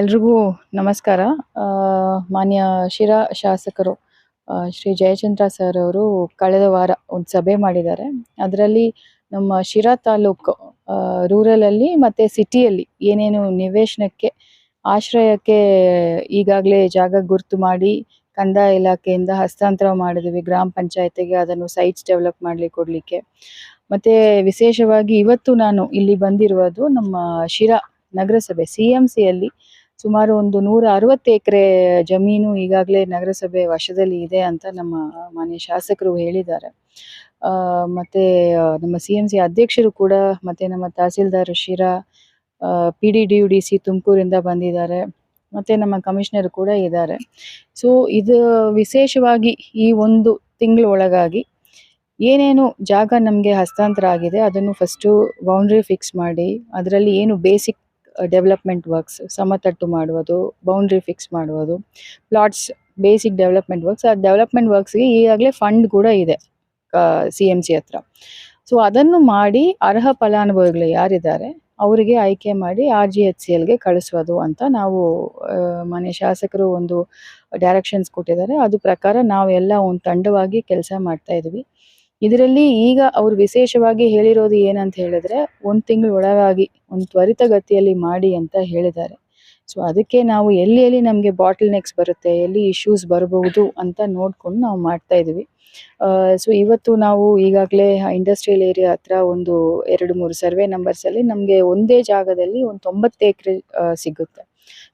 ಎಲ್ರಿಗೂ ನಮಸ್ಕಾರ. ಮಾನ್ಯ ಶಿರಾ ಶಾಸಕರು ಶ್ರೀ ಜಯಚಂದ್ರ ಸರ್ ಅವರು ಕಳೆದ ವಾರ ಒಂದು ಸಭೆ ಮಾಡಿದ್ದಾರೆ. ಅದರಲ್ಲಿ ನಮ್ಮ ಶಿರಾ ತಾಲೂಕು ರೂರಲ್ ಅಲ್ಲಿ ಮತ್ತೆ ಸಿಟಿಯಲ್ಲಿ ಏನೇನು ನಿವೇಶನಕ್ಕೆ, ಆಶ್ರಯಕ್ಕೆ ಈಗಾಗಲೇ ಜಾಗ ಗುರ್ತು ಮಾಡಿ ಕಂದಾಯ ಇಲಾಖೆಯಿಂದ ಹಸ್ತಾಂತರ ಮಾಡಿದ್ವಿ ಗ್ರಾಮ ಪಂಚಾಯತಿಗೆ, ಅದನ್ನು ಸೈಟ್ಸ್ ಡೆವಲಪ್ ಮಾಡ್ಲಿಕ್ಕೆ ಕೊಡ್ಲಿಕ್ಕೆ. ಮತ್ತೆ ವಿಶೇಷವಾಗಿ ಇವತ್ತು ನಾನು ಇಲ್ಲಿ ಬಂದಿರುವುದು ನಮ್ಮ ಶಿರಾ ನಗರಸಭೆ ಸಿ ಎಂ ಸಿಯಲ್ಲಿ ಸುಮಾರು ಒಂದು ನೂರ ಅರವತ್ತು ಎಕರೆ ಜಮೀನು ಈಗಾಗಲೇ ನಗರಸಭೆ ವಶದಲ್ಲಿ ಇದೆ ಅಂತ ನಮ್ಮ ಮಾನ್ಯ ಶಾಸಕರು ಹೇಳಿದ್ದಾರೆ. ಮತ್ತೆ ನಮ್ಮ ಸಿ ಎಂ ಸಿ ಅಧ್ಯಕ್ಷರು ಕೂಡ ಮತ್ತೆ ನಮ್ಮ tahsildar Sira P D D U D C ತುಮಕೂರಿಂದ ಬಂದಿದ್ದಾರೆ. ಮತ್ತೆ ನಮ್ಮ ಕಮಿಷನರ್ ಕೂಡ ಇದ್ದಾರೆ. ಸೊ, ಇದು ವಿಶೇಷವಾಗಿ ಈ ಒಂದು ತಿಂಗಳ ಒಳಗಾಗಿ ಏನೇನು ಜಾಗ ನಮಗೆ ಹಸ್ತಾಂತರ ಆಗಿದೆ ಅದನ್ನು ಫಸ್ಟು ಬೌಂಡ್ರಿ ಫಿಕ್ಸ್ ಮಾಡಿ, ಅದರಲ್ಲಿ ಏನು ಬೇಸಿಕ್ ಡೆವಲಪ್ಮೆಂಟ್ ವರ್ಕ್ಸ್ ಸಮತಟ್ಟು ಮಾಡುವುದು ಬೌಂಡ್ರಿ ಫಿಕ್ಸ್ ಮಾಡುವುದು. ಪ್ಲಾಟ್ಸ್ ಬೇಸಿಕ್ ಡೆವಲಪ್ಮೆಂಟ್ ವರ್ಕ್ಸ್ ಆ ಡೆವಲಪ್ಮೆಂಟ್ ವರ್ಕ್ಸ್ಗೆ ಈಗಾಗಲೇ ಫಂಡ್ ಕೂಡ ಇದೆ ಸಿ ಎಂ ಸಿ ಹತ್ರ. ಸೊ ಅದನ್ನು ಮಾಡಿ ಅರ್ಹ ಫಲಾನುಭವಿಗಳು ಯಾರಿದ್ದಾರೆ, ಅವರಿಗೆ ಆಯ್ಕೆ ಮಾಡಿ ಆರ್ ಜಿ ಎಚ್ ಸಿ ಎಲ್ಗೆ ಕಳಿಸೋದು ಅಂತ ನಾವು ಮನೆ ಶಾಸಕರು ಒಂದು ಡೈರೆಕ್ಷನ್ಸ್ ಕೊಟ್ಟಿದ್ದಾರೆ. ಅದು ಪ್ರಕಾರ ನಾವೆಲ್ಲ ಒಂದು ತಂಡವಾಗಿ ಕೆಲಸ ಮಾಡ್ತಾ ಇದ್ವಿ ಇದರಲ್ಲಿ ಈಗ ಅವ್ರು ವಿಶೇಷವಾಗಿ ಹೇಳಿರೋದು ಏನಂತ ಹೇಳಿದ್ರೆ, ಒಂದು ತಿಂಗಳು ಒಳಗಾಗಿ, ಒಂದು ತ್ವರಿತಗತಿಯಲ್ಲಿ ಮಾಡಿ ಅಂತ ಹೇಳಿದ್ದಾರೆ. ಸೊ ಅದಕ್ಕೆ ನಾವು ಎಲ್ಲಿ ಎಲ್ಲಿ ನಮಗೆ ಬಾಟಲ್ ನೆಕ್ಸ್ ಬರುತ್ತೆ, ಎಲ್ಲಿ ಇಶ್ಯೂಸ್ ಬರಬಹುದು ಅಂತ ನೋಡ್ಕೊಂಡು ನಾವು ಮಾಡ್ತಾ ಇದೀವಿ. ಸೊ ಇವತ್ತು ನಾವು ಈಗಾಗಲೇ ಇಂಡಸ್ಟ್ರಿಯಲ್ ಏರಿಯಾ ಹತ್ರ ಒಂದು ಎರಡು ಮೂರು ಸರ್ವೆ ನಂಬರ್ಸ್ ಅಲ್ಲಿ ನಮಗೆ ಒಂದೇ ಜಾಗದಲ್ಲಿ ಒಂದು ತೊಂಬತ್ತು ಎಕರೆ ಸಿಗುತ್ತೆ.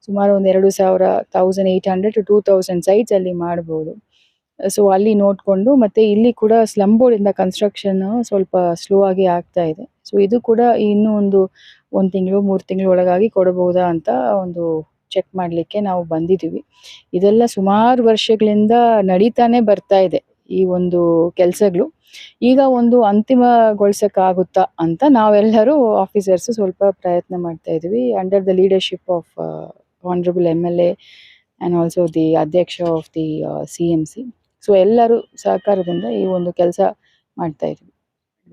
ಸುಮಾರು ಒಂದು ಎರಡು ಸಾವಿರ thousand eight hundred to two thousand sites ಅಲ್ಲಿ ಮಾಡ್ಬೋದು. ಸೊ ಅಲ್ಲಿ ನೋಡ್ಕೊಂಡು ಮತ್ತೆ ಇಲ್ಲಿ ಕೂಡ ಸ್ಲಮ್ ಬೋರ್ಡ್ ಇಂದ ಕನ್ಸ್ಟ್ರಕ್ಷನ್ ಸ್ವಲ್ಪ ಸ್ಲೋ ಆಗಿ ಆಗ್ತಾ ಇದೆ. ಸೊ ಇದು ಕೂಡ ಇನ್ನೂ ಒಂದು ಒಂದು ತಿಂಗಳು, ಮೂರು ತಿಂಗಳು ಒಳಗಾಗಿ ಕೊಡಬಹುದಾ ಅಂತ ಒಂದು ಚೆಕ್ ಮಾಡ್ಲಿಕ್ಕೆ ನಾವು ಬಂದಿದ್ದೀವಿ. ಇದೆಲ್ಲ ಸುಮಾರು ವರ್ಷಗಳಿಂದ ನಡೀತಾನೆ ಬರ್ತಾ ಇದೆ ಈ ಒಂದು ಕೆಲಸಗಳು. ಈಗ ಒಂದು ಅಂತಿಮಗೊಳಿಸಕ್ಕಾಗುತ್ತಾ ಅಂತ ನಾವೆಲ್ಲರೂ ಆಫೀಸರ್ಸ್ ಸ್ವಲ್ಪ ಪ್ರಯತ್ನ ಮಾಡ್ತಾ ಇದೀವಿ under the leadership of honourable M L A and also the ಅಧ್ಯಕ್ಷ of the C M C so ಎಲ್ಲರೂ ಸಹಕಾರದಿಂದ ಈ ಒಂದು ಕೆಲಸ ಮಾಡ್ತಾ ಇದೀವಿ.